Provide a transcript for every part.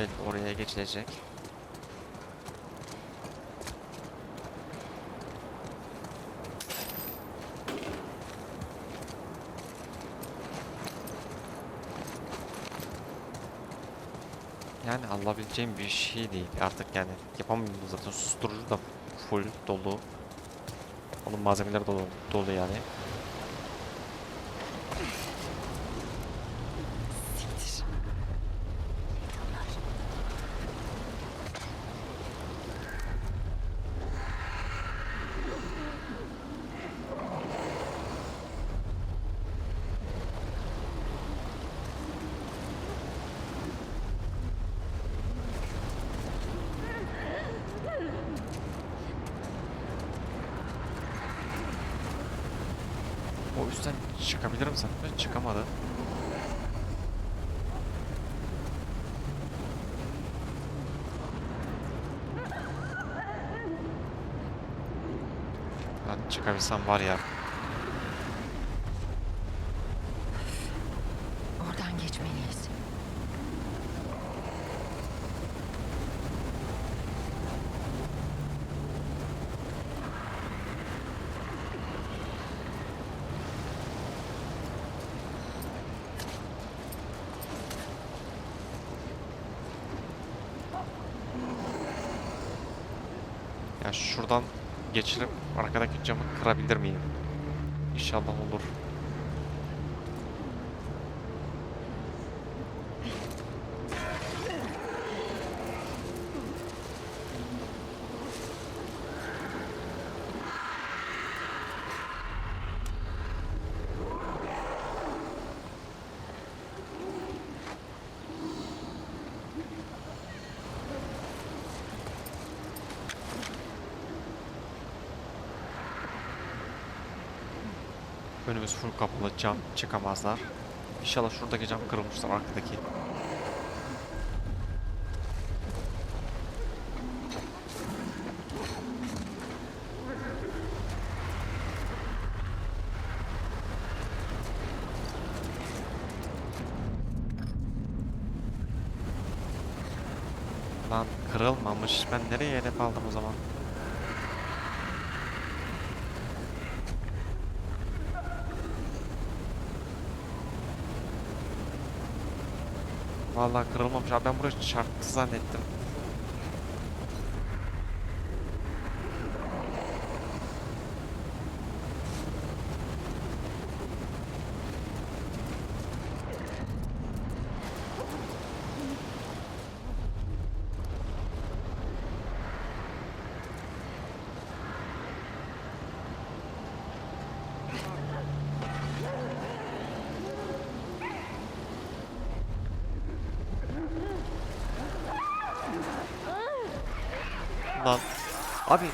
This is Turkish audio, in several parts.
belki oraya geçilecek. Yani alabileceğim bir şey değil artık yani yapamıyorum zaten susturucu da full dolu. Onun malzemeleri dolu, dolu yani. Çıkabilsem var ya. Oradan geçmeliyiz. Ya şuradan geçirip arkadaki camı kırabilir miyim? İnşallah olur. Full kapalı cam çıkamazlar. İnşallah şuradaki cam kırılmıştır arkadaki. Lan kırılmamış. Ben nereye hedef aldım o zaman? Vallahi kırılmamış. Abi ben buraya çarptı zannettim. Lan. Abi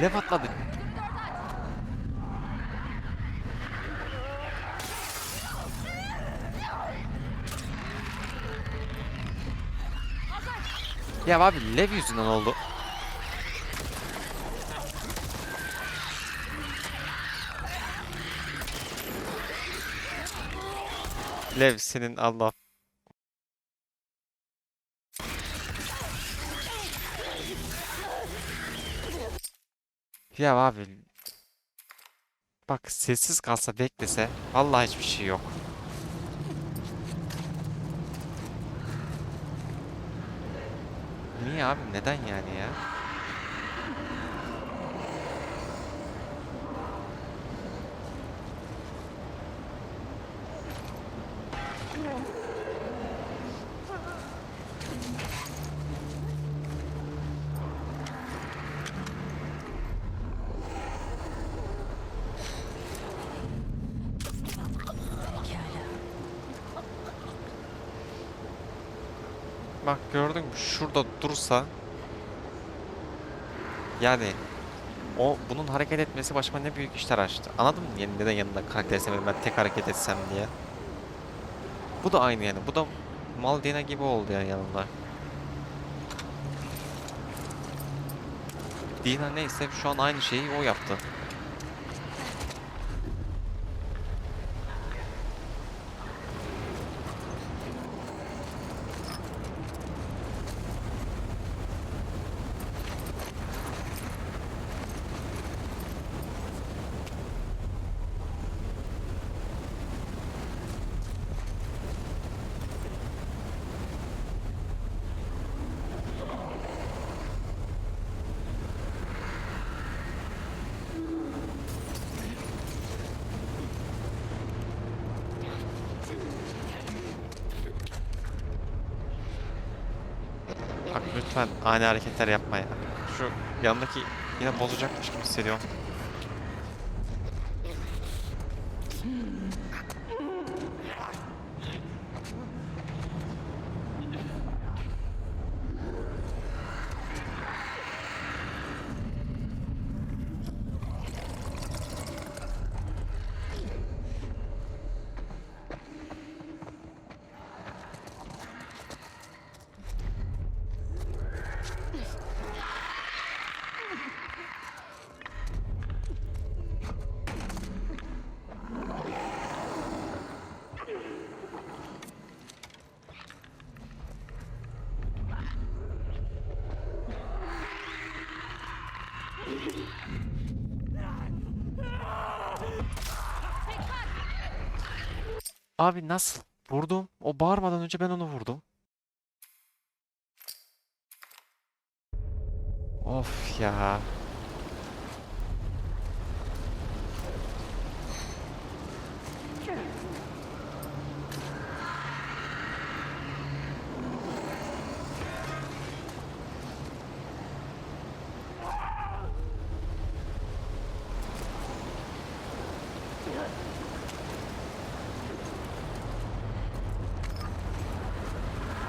lev atladı. Ya abi lev yüzünden oldu. Lev senin Allah. Ya abi. Bak sessiz kalsa beklese vallahi hiçbir şey yok. Niye abi? Neden yani ya? Mü? Şurada dursa yani o bunun hareket etmesi başıma ne büyük işler açtı. Anladın mı? Yani neden yanında karakter istemedim ben tek hareket etsem diye. Bu da aynı yani. Bu da mal Dina gibi oldu yani yanında. Dina neyse şu an aynı şeyi o yaptı. Lütfen ani hareketler yapma ya. Şu yanındaki yine bozacakmış gibi hissediyorum. Abi nasıl? Vurdum. O bağırmadan önce ben onu vurdum. Of ya.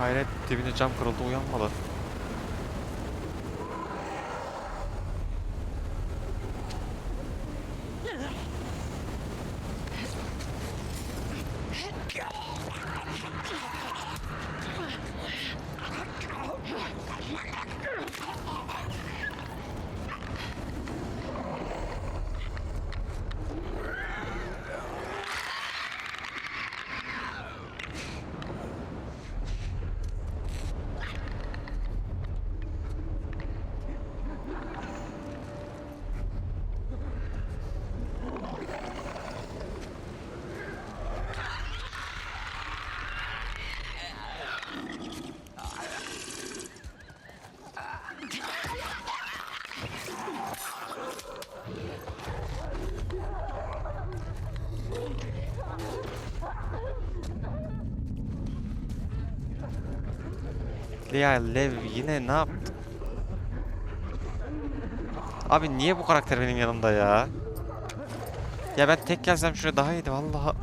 Hayret dibine cam kırıldı uyanmadı. Lea Lev yine ne yaptı? Abi niye bu karakter benim yanımda ya? Ya ben tek gelsem şuraya daha iyiydi vallahi.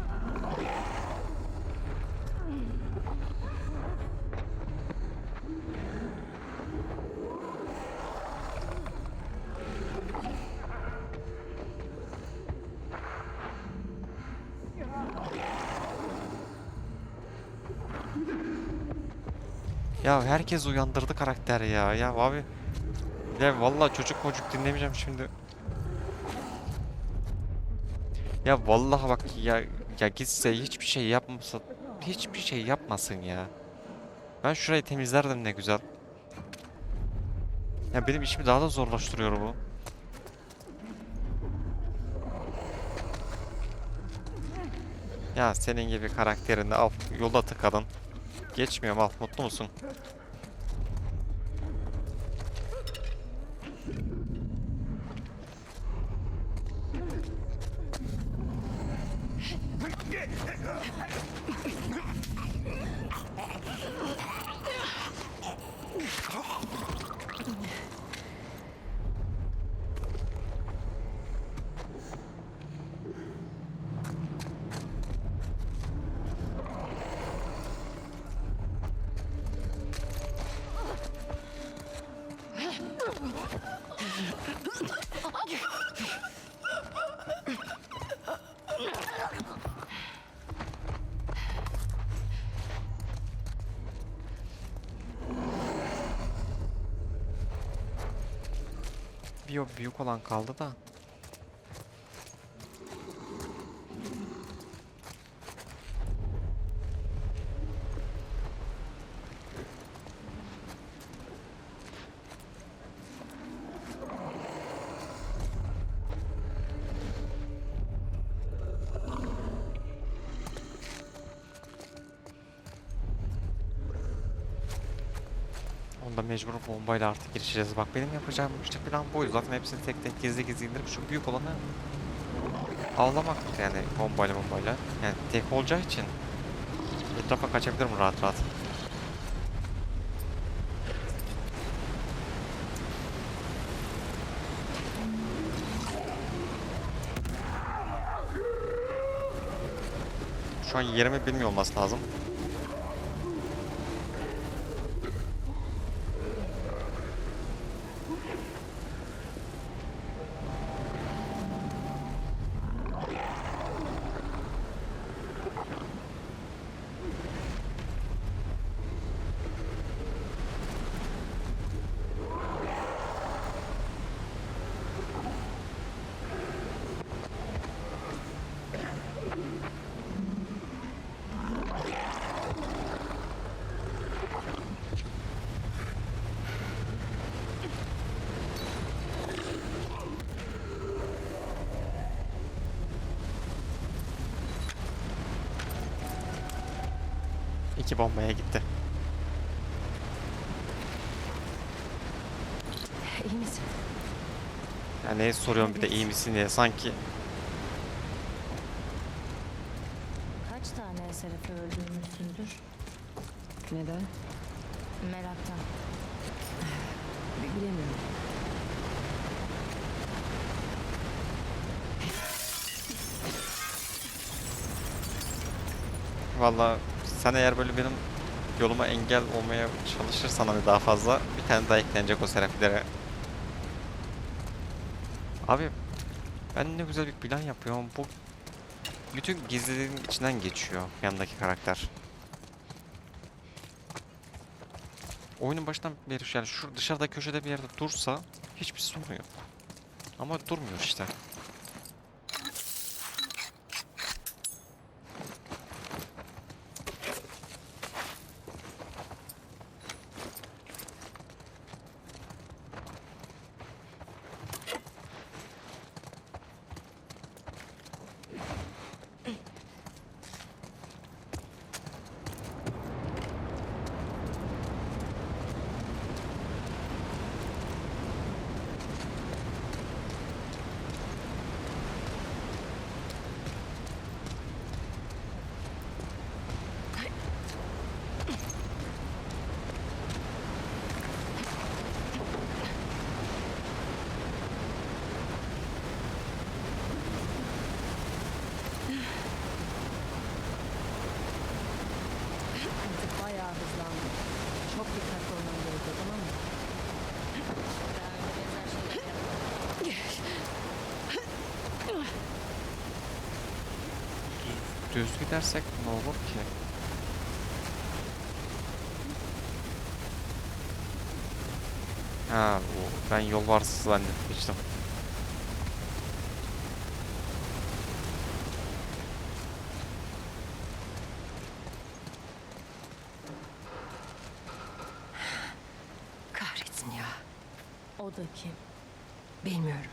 Ya herkes uyandırdı karakter ya. Ya abi. Ya vallahi çocuk çocuk dinlemeyeceğim şimdi. Ya vallahi bak ya ya gitse hiçbir şey yapmasa hiçbir şey yapmasın ya. Ben şurayı temizlerdim ne güzel. Ya benim işimi daha da zorlaştırıyor bu. Ya senin gibi karakterinde al yolda tıkadın. Geçmiyorum al mutlu musun? Bir o büyük olan kaldı da. bombayla artık girişeceğiz. Bak benim yapacağım işte plan buydu. Zaten hepsini tek tek gizli gizli indirip şu büyük olanı avlamak yani bombayla bombayla. Yani tek olacağı için etrafa kaçabilirim rahat rahat. Şu an yerimi bilmiyor olması lazım. İki bombaya gitti. İyi misin? Yani neyi soruyorum bir de iyi misin diye sanki Kaç tane Serap'ı öldürmüşsündür? Neden? Meraktan. Bilemiyorum. Valla sen eğer böyle benim yoluma engel olmaya çalışırsan hani daha fazla bir tane daha eklenecek o serafilere. Abi ben ne güzel bir plan yapıyorum. Bu bütün gizliliğin içinden geçiyor yanındaki karakter. Oyunun başından beri yani şu dışarıda köşede bir yerde dursa hiçbir sorun yok. Ama durmuyor işte. Artık bayağı hızlandı. Çok dikkatli olman gerekiyor tamam mı? Daha önce benzer şeyler yapmadım. Düz gidersek ne olur ki? Ha, bu ben yol varsız zannetmiştim. Kahretsin ya. O da kim? Bilmiyorum.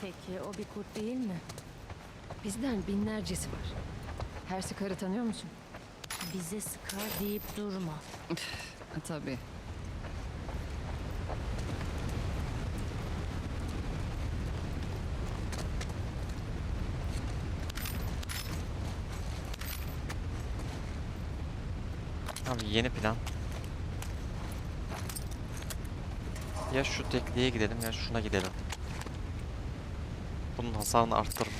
Peki o bir kurt değil mi? Bizden binlercesi var. Her sıkarı tanıyor musun? Bize sıkar deyip durma. Tabii. Abi yeni plan. Ya şu tekliğe gidelim ya şuna gidelim. Bunun hasarını arttırır,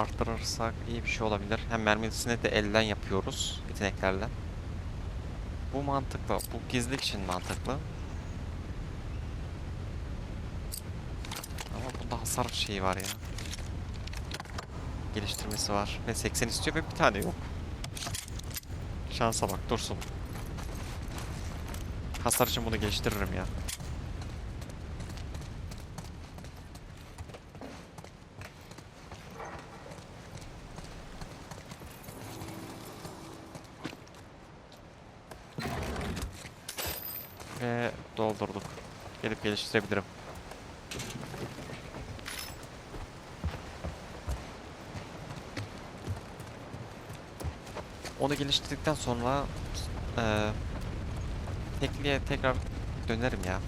arttırırsak iyi bir şey olabilir. Hem mermisini de elden yapıyoruz yeteneklerle. Bu mantıklı. Bu gizlilik için mantıklı. Ama bunda hasar şeyi var ya. Geliştirmesi var. Ve 80 istiyor ve bir tane yok. Şansa bak dursun. Hasar için bunu geliştiririm ya. Ve doldurduk. Gelip geliştirebilirim. Onu geliştirdikten sonra eee tekliğe tekrar dönerim ya.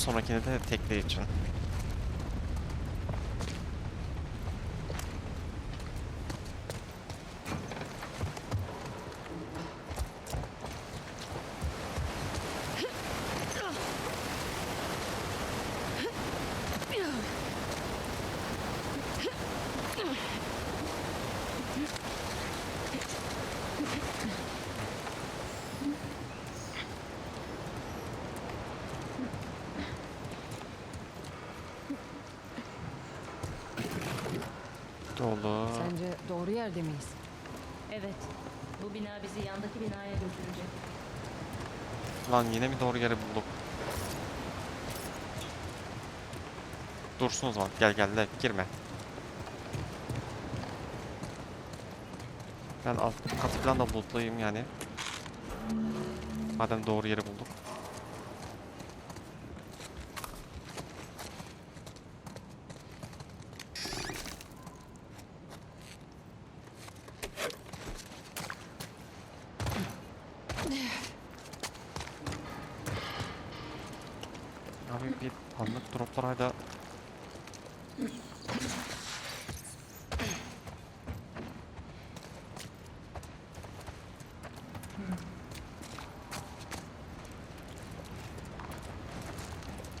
Sonrakine de tekli için. Dolu. Sence doğru yerde miyiz? Evet. Bu bina bizi yandaki binaya götürecek. Lan yine mi doğru yeri bulduk? Dursun o zaman. Gel gel de girme. Ben alt katı falan da lootlayayım yani. Madem doğru yeri bulduk. Abi bir hala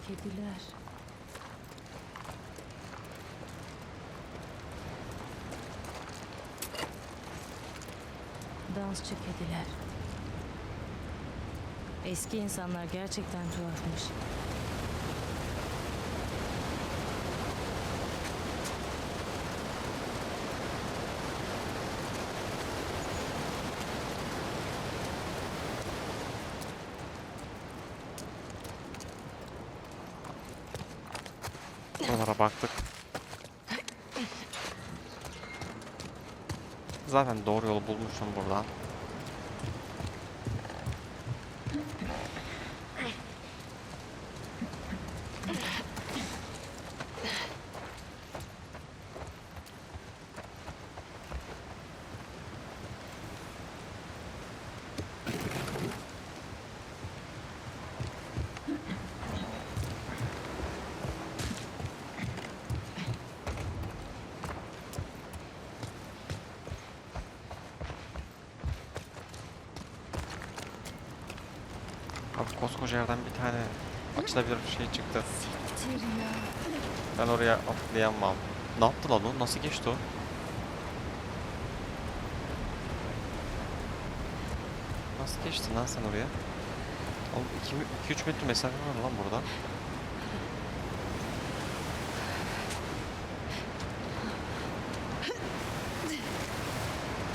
Kediler. Dansçı kediler. Eski insanlar gerçekten tuhafmış. Buralara baktık. Zaten doğru yolu bulmuşum buradan. Abi koskoca yerden bir tane açılabilir bir şey çıktı. Ben oraya atlayamam. Ne yaptı lan o? Nasıl geçti o? Nasıl geçtin lan sen oraya? Oğlum 2-3 metre mesafe var lan burada.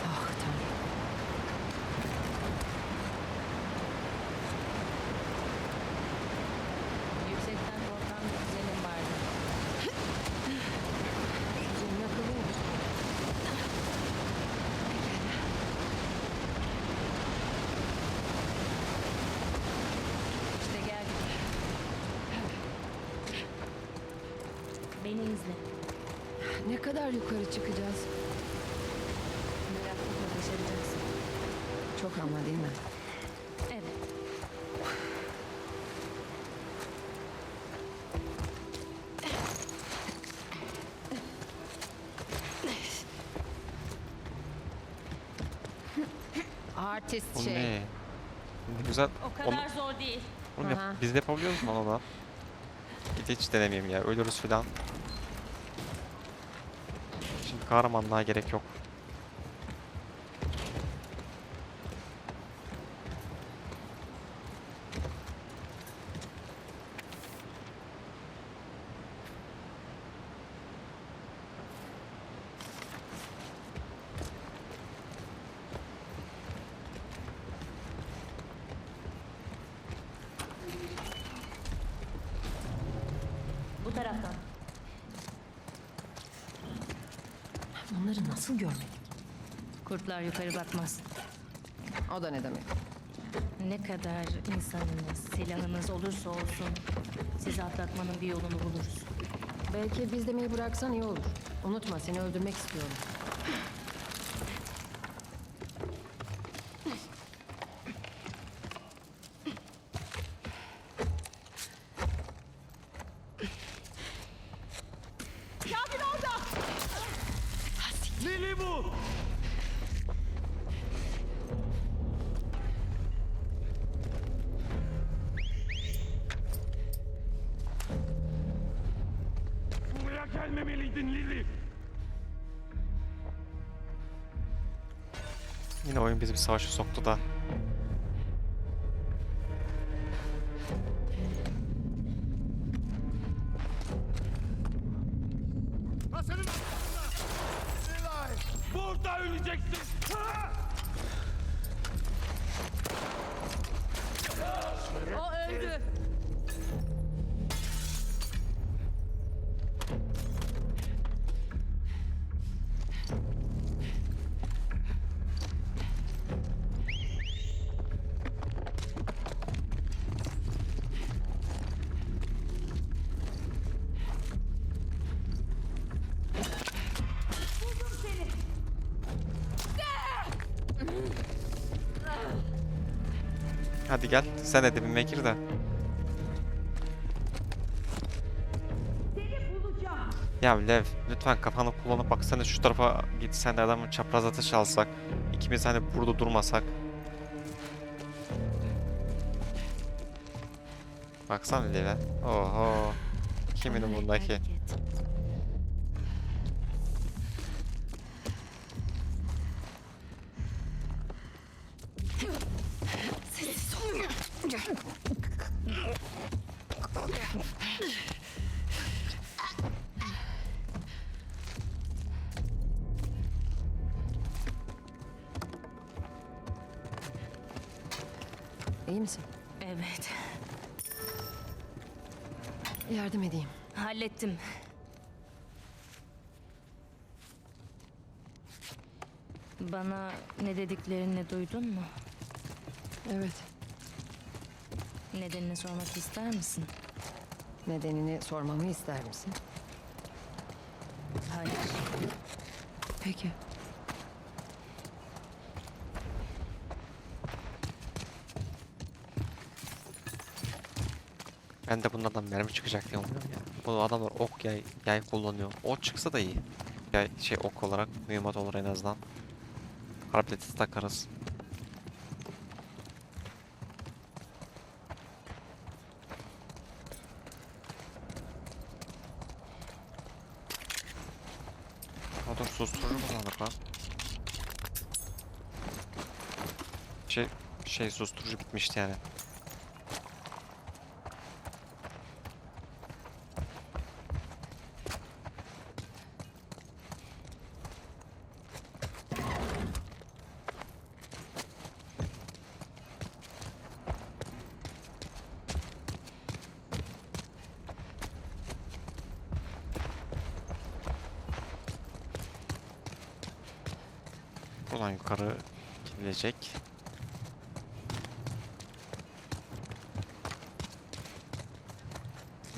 Ah tanrım. Yüksekten korkan bir kuzenim vardı. Üzerine yakılıyor. İşte geldik. Beni izle. Ne kadar yukarı çıkacağız? Meraklıkla başaracaksın. Çok ama değil mi? Evet. Artist Bu şey. ne? Ne güzel. O kadar zor değil. Oğlum yap- Aha. biz de yapabiliyoruz mu onu da? Bir de hiç denemeyeyim ya. Ölürüz filan. Şimdi kahramanlığa gerek yok. Bu taraftan. Onları nasıl görmedik? Kurtlar yukarı bakmaz. O da ne demek? Ne kadar insanınız, silahınız olursa olsun sizi atlatmanın bir yolunu buluruz. Belki biz demeyi bıraksan iyi olur. Unutma seni öldürmek istiyorum. Bir savaşa soktu da. Burada öleceksin! O öldü. Hadi gel sen de dibime gir de. Ya Lev lütfen kafanı kullanıp baksana şu tarafa gitsen de adamın çapraz atış alsak. İkimiz hani burada durmasak. Baksana Lev'e. Oho. Kimin umurundaki? Hallettim. Bana ne dediklerini duydun mu? Evet. Nedenini sormak ister misin? Nedenini sormamı ister misin? Hayır. Peki. Ben de bunlardan mermi çıkacak diye umuyorum ya. Bu adamlar ok yay, yay kullanıyor. O çıksa da iyi. Yay, şey ok olarak mühimmat olur en azından. Karpleti takarız. Dur susturucu kullandık lan. Şey, şey susturucu bitmişti yani. Buradan yukarı gidilecek.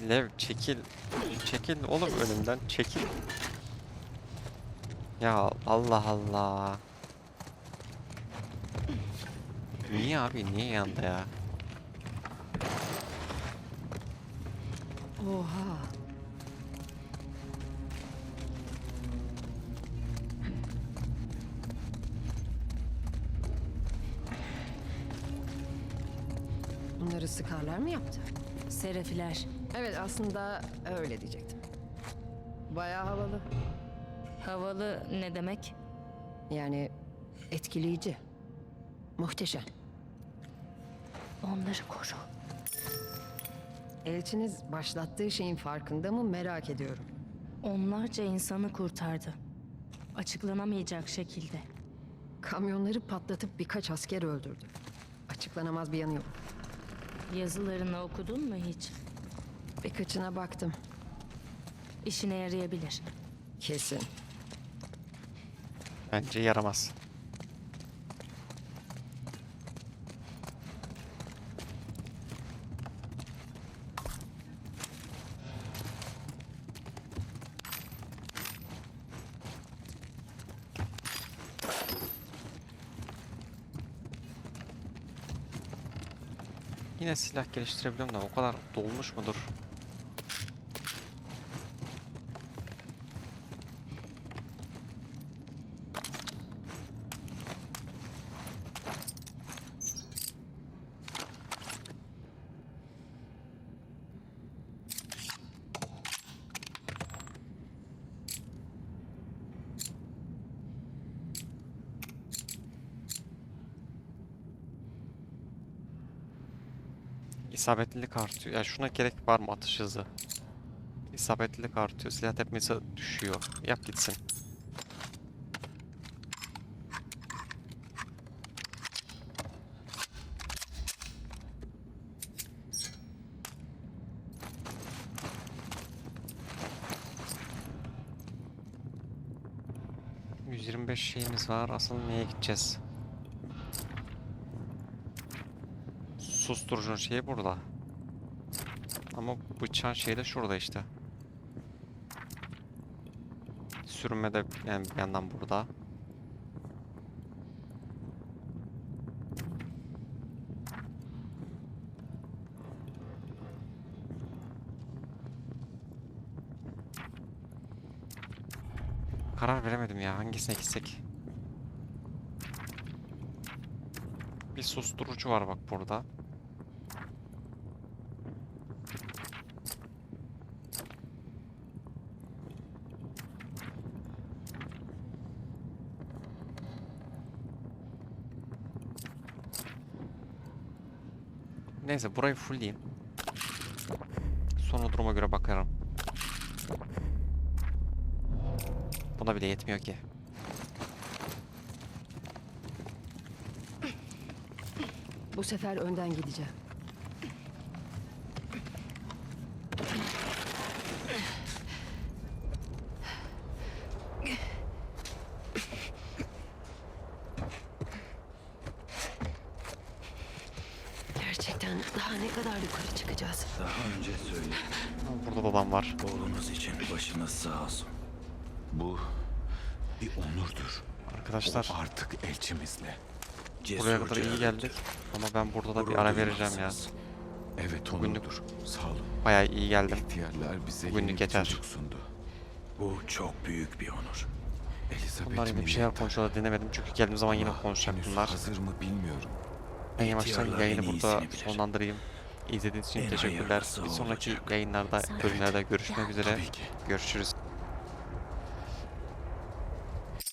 Lev çekil. Çekil oğlum önümden çekil. Ya Allah Allah. Niye abi niye yandı ya? Oha. Sıkarlar mı yaptı? Serefiler. Evet aslında öyle diyecektim. Bayağı havalı. Havalı ne demek? Yani etkileyici. Muhteşem. Onları koru. Elçiniz başlattığı şeyin farkında mı merak ediyorum. Onlarca insanı kurtardı. Açıklanamayacak şekilde. Kamyonları patlatıp birkaç asker öldürdü. Açıklanamaz bir yanı yok. Yazılarını okudun mu hiç? Birkaçına baktım. İşine yarayabilir. Kesin. Bence yaramaz. Yine silah geliştirebiliyorum da o kadar dolmuş mudur? İsabetlilik artıyor. Ya şuna gerek var mı atış hızı? İsabetlilik artıyor. Silah tepmesi düşüyor. Yap gitsin. ...125 şeyimiz var. Asıl neye gideceğiz? Susturucunun şeyi burada. Ama bıçağın şeyi de şurada işte. Sürünme de yani bir yandan burada. Karar veremedim ya hangisine gitsek. Bir susturucu var bak burada. Neyse burayı fullleyeyim. Sonra duruma göre bakarım. Buna bile yetmiyor ki. Bu sefer önden gideceğim. Gerçekten daha ne kadar yukarı çıkacağız? Daha önce söyledim. Burada da adam Oğlunuz için başınız sağ olsun. Bu bir onurdur. Arkadaşlar Artık elçimizle. buraya kadar iyi geldik. Ama ben burada da bir gurur ara vereceğim ya. Evet Bugünlük- onurdur. Sağ olun. Bayağı iyi geldim. İhtiyarlar bize Bugünlük yeni bir yeter. çocuk sundu. Bu çok büyük bir onur. Elizabeth Bunlar yine bir şeyler Milletta. konuşuyorlar dinlemedim çünkü geldiğim zaman yine Allah konuşacak henüz bunlar. Hazır mı bilmiyorum. Ben yavaştan İhtiyarlar yayını burada iyisini bilir. sonlandırayım. İzlediğiniz için teşekkürler. Bir sonraki yayınlarda, bölümlerde görüşmek üzere. Görüşürüz.